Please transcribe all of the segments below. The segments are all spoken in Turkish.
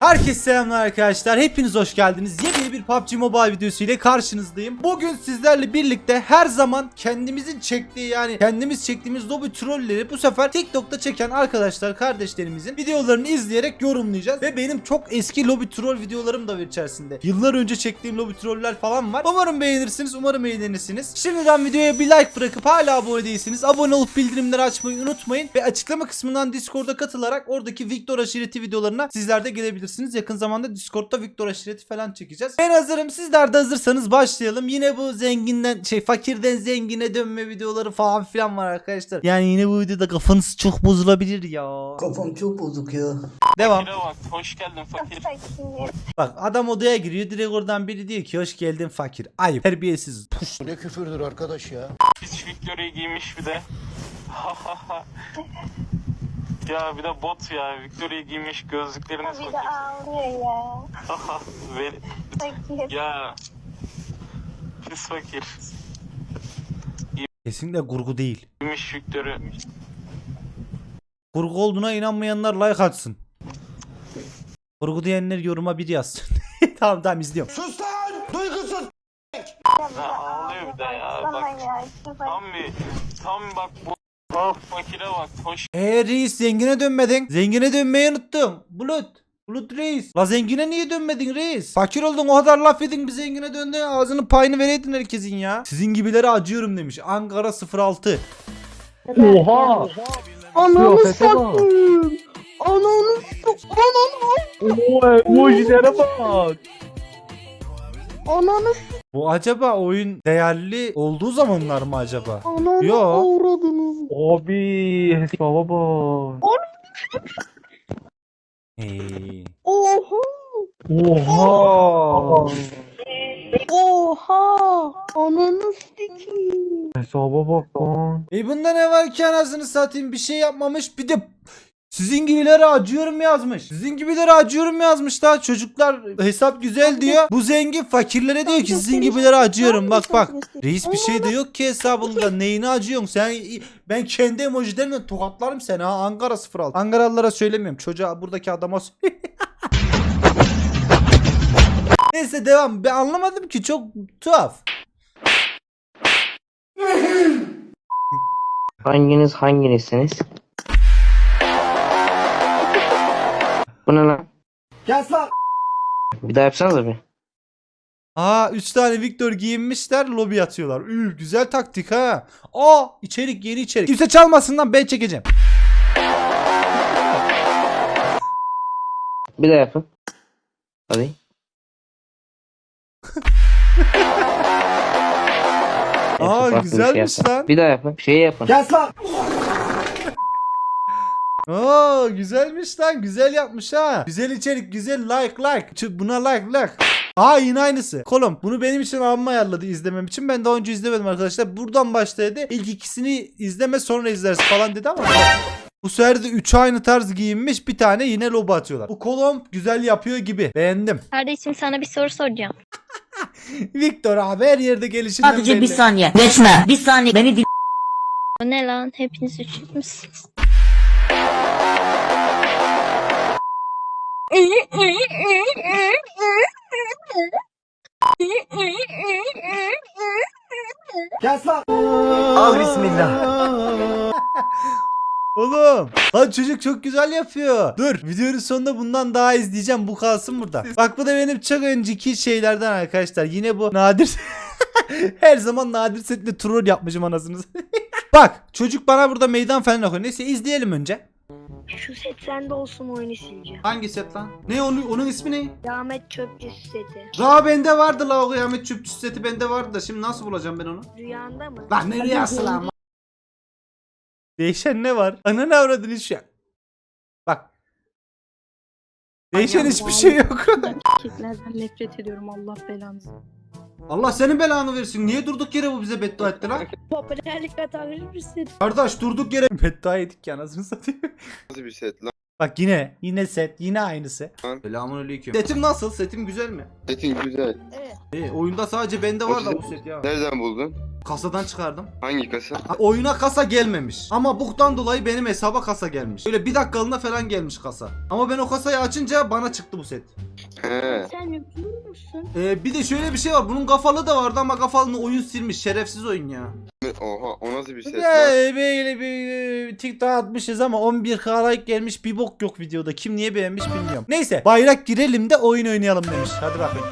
Herkese selamlar arkadaşlar. Hepiniz hoş geldiniz. Yeni bir PUBG Mobile videosu ile karşınızdayım. Bugün sizlerle birlikte her zaman kendimizin çektiği yani kendimiz çektiğimiz lobby trolleri bu sefer TikTok'ta çeken arkadaşlar kardeşlerimizin videolarını izleyerek yorumlayacağız. Ve benim çok eski lobby troll videolarım da var içerisinde. Yıllar önce çektiğim lobby troller falan var. Umarım beğenirsiniz. Umarım eğlenirsiniz. Şimdiden videoya bir like bırakıp hala abone değilsiniz. Abone olup bildirimleri açmayı unutmayın. Ve açıklama kısmından Discord'a katılarak oradaki Victor aşireti videolarına sizler de gelebilirsiniz. Yakın zamanda Discord'da Victor aşireti falan çekeceğiz. Ben hazırım. Sizler de hazırsanız başlayalım. Yine bu zenginden şey fakirden zengine dönme videoları falan filan var arkadaşlar. Yani yine bu videoda kafanız çok bozulabilir ya. Kafam çok bozuk ya. Devam. Fakire bak, hoş geldin fakir. Bak adam odaya giriyor direkt oradan biri diyor ki hoş geldin fakir. Ayıp. Terbiyesiz. Puş. Bu ne küfürdür arkadaş ya. Pis Victoria'yı giymiş bir de. ya bir de bot ya. Victoria'yı giymiş gözlüklerini Bir de sokmuş. ağlıyor ya. Ver- Fakir. ya. Pis fakir. Kesinlikle kurgu değil. Giymiş Victoria. Kurgu olduğuna inanmayanlar like atsın. Kurgu diyenler yoruma bir yazsın. tamam tamam izliyorum. Sus lan! Duygusuz! Ya ağlıyor bir de ya. Bana Bak ya. tam bir tam bak bu. Ah fakire bak hoş Eee reis zengine dönmedin. Zengine dönmeyi unuttun. Bulut. Bulut reis. La zengine niye dönmedin reis? Fakir oldun o kadar laf edin bir zengine döndün ağzının payını vereydin herkesin ya. Sizin gibilere acıyorum demiş. Ankara 06. Oha! Ananı satayım. Ananı Ananı Oo, emojilere bak. Ananı Bu acaba oyun değerli olduğu zamanlar mı acaba? Ananı Yo. avradını. Abi hesaba bak. Hey. Oha. Oha! Oha. Ananı sikeyim. Hesaba bak lan. E bunda ne var ki anasını satayım bir şey yapmamış bir de sizin gibilere acıyorum yazmış. Sizin gibilere acıyorum yazmış daha çocuklar hesap güzel diyor. Bu zengin fakirlere diyor ki sizin gibilere acıyorum bak bak. Reis bir şey de yok ki hesabında neyine acıyorsun sen ben kendi emojilerimle tokatlarım seni ha Ankara 06. Ankaralılara söylemiyorum çocuğa buradaki adama Neyse devam ben anlamadım ki çok tuhaf. Hanginiz hanginizsiniz? Bu ne lan? Kes lan! Bir daha yapsanıza bir. Aa 3 tane Victor giyinmişler lobi atıyorlar. Ü güzel taktik ha. Aa içerik yeni içerik. Kimse çalmasın lan ben çekeceğim. Bir daha yapın. Hadi. Aa Farklı bir şey güzelmiş yapın. lan. Bir daha yapın. Şey yapın. Kes lan! Aa güzelmiş lan. Güzel yapmış ha. Güzel içerik güzel like like. Ç- Buna like like. Aa yine aynısı. Kolum bunu benim için abim ayarladı izlemem için. Ben daha önce izlemedim arkadaşlar. Buradan başladı. İlk ikisini izleme sonra izlersin falan dedi ama. Bu sefer de 3 aynı tarz giyinmiş bir tane yine lobo atıyorlar. Bu kolom güzel yapıyor gibi. Beğendim. Kardeşim sana bir soru soracağım. Victor abi her yerde gelişinden Sadece belli. bir saniye. Geçme. Bir saniye. Beni dinle. O ne lan? Hepiniz üşütmüşsünüz. Kes lan! Al bismillah. Oğlum lan çocuk çok güzel yapıyor. Dur videonun sonunda bundan daha izleyeceğim bu kalsın burada. Bak bu da benim çok önceki şeylerden arkadaşlar. Yine bu nadir her zaman nadir setle troll yapmışım anasını. Bak çocuk bana burada meydan falan okuyor. Neyse izleyelim önce. Şu set sende olsun oyunu sileceğim. Hangi set lan? Ne onun, onun ismi ne? Rahmet çöpçüsü seti. Ra bende vardı la o kıyamet çöpçü seti bende vardı da şimdi nasıl bulacağım ben onu? Rüyanda mı? Lan ne rüyası lan? Değişen ne var? Ananı avradın hiç ya. Bak. Değişen hiçbir şey yok. Erkeklerden nefret ediyorum Allah belanızı. Allah senin belanı versin. Niye durduk yere bu bize beddua etti lan? Popülerlik atabilir misin? Kardeş durduk yere beddua yedik ya anasını satayım. Nasıl bir set lan? Bak yine yine set yine aynısı. Selamünaleyküm. Setim nasıl? Setim güzel mi? Setin güzel. E, oyunda sadece bende var da bu set ya. Nereden buldun? Kasadan çıkardım. Hangi kasa? Ha, Oyuna kasa gelmemiş. Ama buktan dolayı benim hesaba kasa gelmiş. Böyle bir dakikalığına falan gelmiş kasa. Ama ben o kasayı açınca bana çıktı bu set. He. Sen yapıyor musun? Ee, bir de şöyle bir şey var. Bunun kafalı da vardı ama kafalını oyun silmiş. Şerefsiz oyun ya. Oha o nasıl bir ses lan? Ya böyle bir e, TikTok atmışız ama 11k like gelmiş bir bok yok videoda. Kim niye beğenmiş bilmiyorum. Neyse bayrak girelim de oyun oynayalım demiş. Hadi bakayım.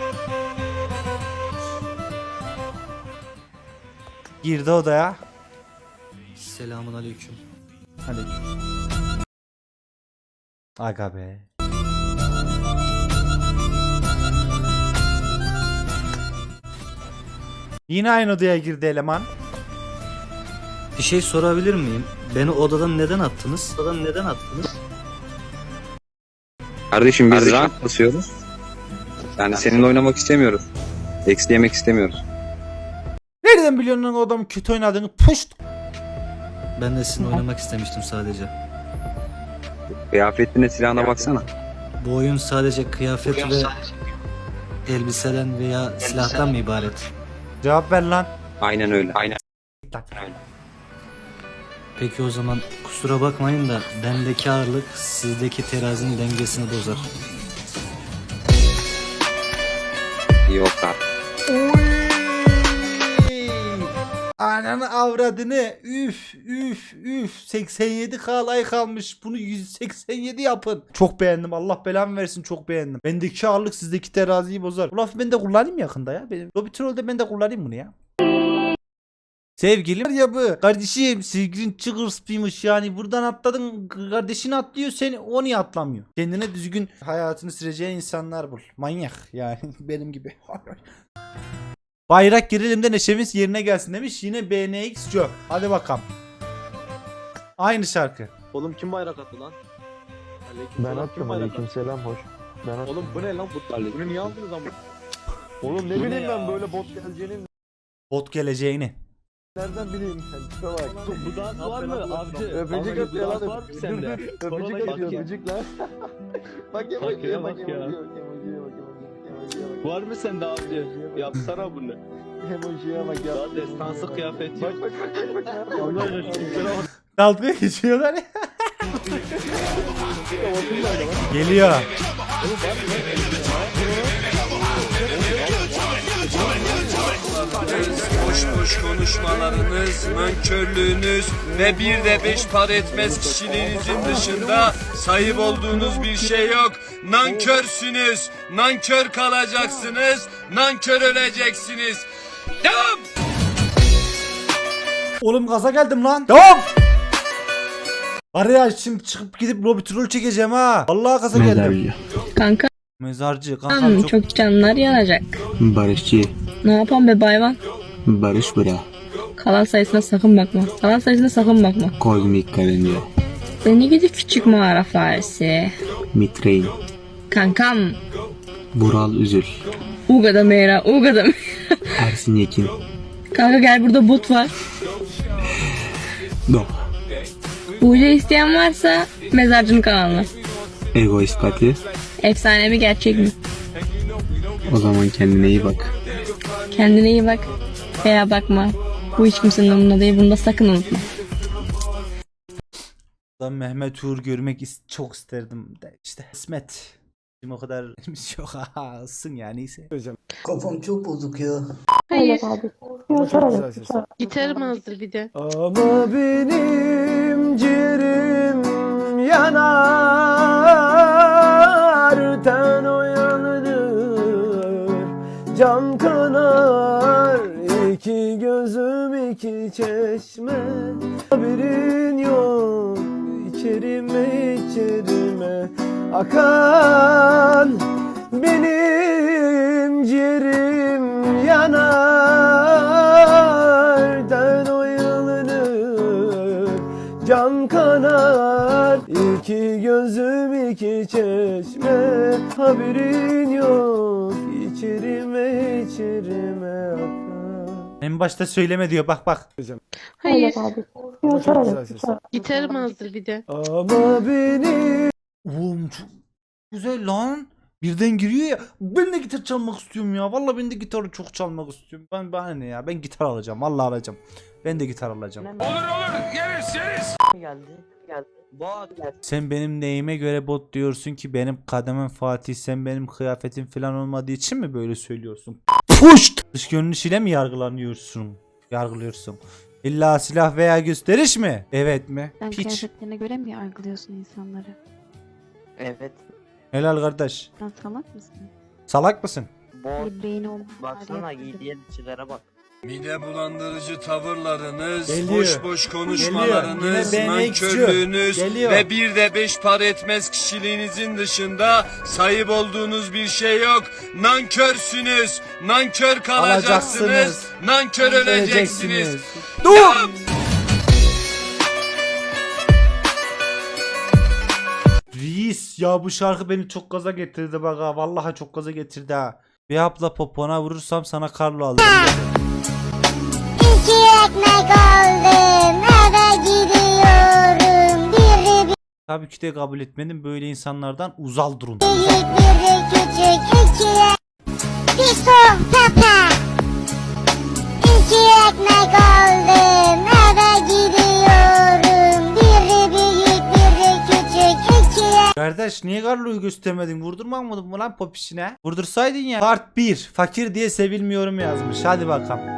Girdi odaya. Selamun aleyküm. Hadi. Aga be. Yine aynı odaya girdi eleman. Bir şey sorabilir miyim? Beni odadan neden attınız? Odadan neden attınız? Kardeşim biz rank basıyoruz. Yani seninle oynamak istemiyoruz. Eksi yemek istemiyoruz. Nereden biliyorsun lan o adamın kötü oynadığını? Puşt. Ben de sizinle oynamak istemiştim sadece. Kıyafetine silahına baksana. Bu oyun sadece kıyafet ve elbiseden veya silahtan mı ibaret? Cevap ver lan. Aynen öyle. Aynen. Peki o zaman kusura bakmayın da bendeki ağırlık sizdeki terazinin dengesini bozar. Yok abi. Ananı avradını. Üf üf üf. 87k like almış. Bunu 187 yapın. Çok beğendim. Allah belamı versin. Çok beğendim. Bendeki ağırlık sizdeki teraziyi bozar. Bu lafı ben de kullanayım yakında ya. Benim Lobby Troll'de ben de kullanayım bunu ya. Sevgilim. Ya bu kardeşim sevgilin çıkırspıymış yani buradan atladın kardeşin atlıyor seni o niye atlamıyor? Kendine düzgün hayatını süreceğin insanlar bul. Manyak yani benim gibi Bayrak gerilimde neşemiz yerine gelsin demiş. Yine BNX Joe. Hadi bakalım. Aynı şarkı. Oğlum kim bayrak attı lan? Ben attım aleyküm selam hoş. Ben attım. Oğlum bu ne lan bu? Bunu niye aldınız ama? Oğlum ne Bu ne bileyim ben ya? böyle bot geleceğini Bot geleceğini. nereden bileyim sen tipe bak. Bu dans var mı abici? Öpücük Abi, atıyor bu dans lan. var mı Dur, dur. Öpücük Bak atıyor ya. öpücük lan. bak ya Bak bak ya, ya bak bak ya. ya. Bak emojiye bak bak. Var mı sende abici? Yapsana bunu. Emojiye bak ya. Daha destansı kıyafet yok. Bak bak bak bak? Allah aşkına. Dalga geçiyorlar ya. Geliyor. Boş boş konuşmalarınız, nankörlüğünüz ve bir de beş para etmez kişiliğinizin dışında sahip olduğunuz bir şey yok. Nankörsünüz, nankör kalacaksınız, nankör öleceksiniz. Devam! Oğlum gaza geldim lan. Devam. Var ya şimdi çıkıp gidip lobby troll çekeceğim ha. Vallahi gaza geldim. Kanka Mezarcı kankam çok... çok canlar yanacak. Barışçı. Ne yapan be bayvan? Barış bura. Kalan sayısına sakın bakma. Kalan sayısına sakın bakma. Kozmik karınca. Seni gidi küçük mağara faresi. Mitrein. Kankam. Bural Üzül. Ugada meyra, ugada meyra. Ersin Yekin. Kanka gel burada bot var. Dok. Uca isteyen varsa mezarcının kanalına. Egoist Pati. Efsane mi gerçek mi? O zaman kendine iyi bak. Kendine iyi bak. Veya bakma. Bu hiç kimsenin umurunda değil. Bunu da sakın unutma. Ben Mehmet Uğur görmek is- çok isterdim de işte. İsmet. Şimdi o kadar yok ha ısın ya neyse. Kafam çok bozuk ya. Hayır. Gitarım hazır bir de. Ama benim ciğerim yanar iki çeşme Haberin yok. İçerime içerime Akan benim ciğerim yanar. Den oyalanır can kanar. İki gözüm iki çeşme Haberin yok. İçerime içerime En başta söyleme diyor bak bak. Hayır. Çok güzel ses. Gitarım hazır bir de. Ama benim Oğlum çok güzel lan. Birden giriyor ya. Ben de gitar çalmak istiyorum ya. Vallahi ben de gitarı çok çalmak istiyorum. Ben bana ne ya? Ben gitar alacağım. Vallahi alacağım. Ben de gitar alacağım. Geldi. Geldi. Bot. Sen benim neyime göre bot diyorsun ki benim kademem Fatih sen benim kıyafetim falan olmadığı için mi böyle söylüyorsun? Puşt! Dış görünüşüyle mi yargılanıyorsun? Yargılıyorsun. İlla silah veya gösteriş mi? Evet mi? Sen Piç. kıyafetlerine göre mi yargılıyorsun insanları? Evet. Helal kardeş. Sen salak mısın? Salak mısın? Bot. Bir beyni olmayan Baksana hali yaptırdın. giydiği elbiselere bak. Mide bulandırıcı tavırlarınız, Geliyor. boş boş konuşmalarınız, Geliyor. Nankörlüğünüz Geliyor. ve bir de beş para etmez kişiliğinizin dışında sahip olduğunuz bir şey yok. Nankörsünüz, nankör kalacaksınız, Alacaksınız. nankör öleceksiniz. Dur! Reis ya bu şarkı beni çok gaza getirdi bak ha. Vallahi çok gaza getirdi ha. Bir hapla popona vurursam sana Carlo alırım. Ekmek aldım eve gidiyorum. Biri Tabii ki de kabul etmedim. Böyle insanlardan uzal durun. büyük biri küçük iki Bir son tepe İki ekmek aldım eve gidiyorum. Biri büyük biri küçük iki Kardeş niye Carlo'yu göstermedin? Vurdurmamadın mı lan popişine? Vurdursaydın ya. Part 1. Fakir diye sevilmiyorum yazmış. Hadi bakalım.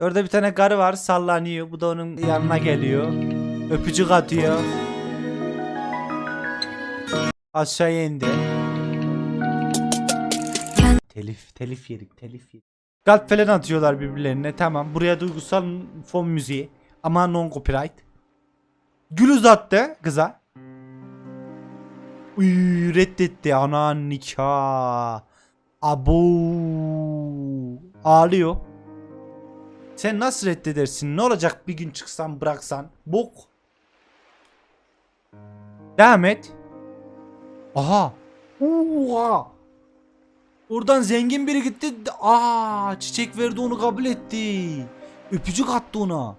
Orada bir tane karı var sallanıyor. Bu da onun yanına geliyor. Öpücük atıyor. Aşağıya indi. Telif, telif yedik, telif yedik. Kalp falan atıyorlar birbirlerine. Tamam. Buraya duygusal fon müziği. Ama non copyright. Gül uzattı kıza. Uy, reddetti ana nikah. Abu. Ağlıyor. Sen nasıl reddedersin? Ne olacak bir gün çıksan bıraksan? Bok. Devam et. Aha. Oha. Oradan zengin biri gitti. Aa, çiçek verdi onu kabul etti. Öpücük attı ona.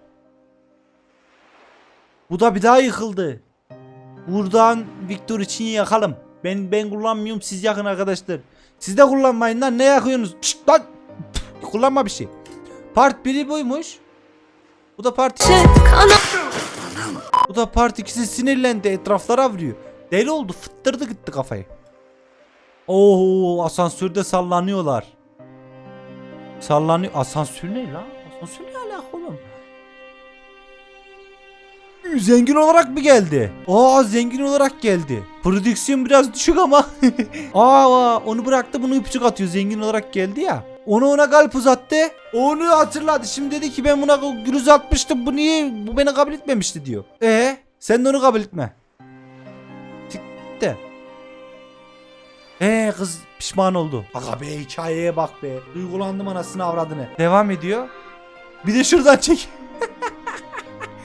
Bu da bir daha yıkıldı. Buradan Victor için yakalım. Ben ben kullanmıyorum siz yakın arkadaşlar. Siz de kullanmayın lan ne yakıyorsunuz? Şşt lan. Kullanma bir şey. Part 1'i buymuş. Bu da part 2. Bu da part 2'si sinirlendi etraflara vuruyor. Deli oldu fıttırdı gitti kafayı. Oo asansörde sallanıyorlar. Sallanıyor. Asansör ne lan? Asansör ne alaka oğlum? Zengin olarak mı geldi? Aa zengin olarak geldi. Prodüksiyon biraz düşük ama. Aa onu bıraktı bunu öpücük atıyor. Zengin olarak geldi ya. Onu ona kalp uzattı. Onu hatırladı. Şimdi dedi ki ben buna gül uzatmıştım. Bu niye bu beni kabul etmemişti diyor. E sen de onu kabul etme. Çıktı. Ee kız pişman oldu. Aga be hikayeye bak be. Duygulandım anasını avradını. Devam ediyor. Bir de şuradan çek.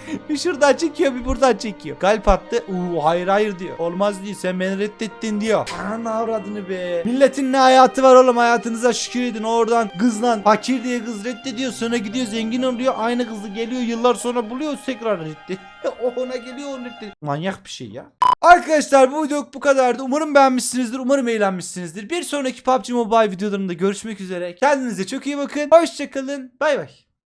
bir şuradan çekiyor bir buradan çekiyor. Kalp attı. Uuu hayır hayır diyor. Olmaz diyor sen beni reddettin diyor. Ana avradını be. Milletin ne hayatı var oğlum hayatınıza şükür edin. Oradan kızla fakir diye kız reddediyor. Sonra gidiyor zengin oluyor. Aynı kızı geliyor yıllar sonra buluyor tekrar reddi. o ona geliyor onu reddi. Manyak bir şey ya. Arkadaşlar bu video bu kadardı. Umarım beğenmişsinizdir. Umarım eğlenmişsinizdir. Bir sonraki PUBG Mobile videolarında görüşmek üzere. Kendinize çok iyi bakın. Hoşçakalın. Bay bay.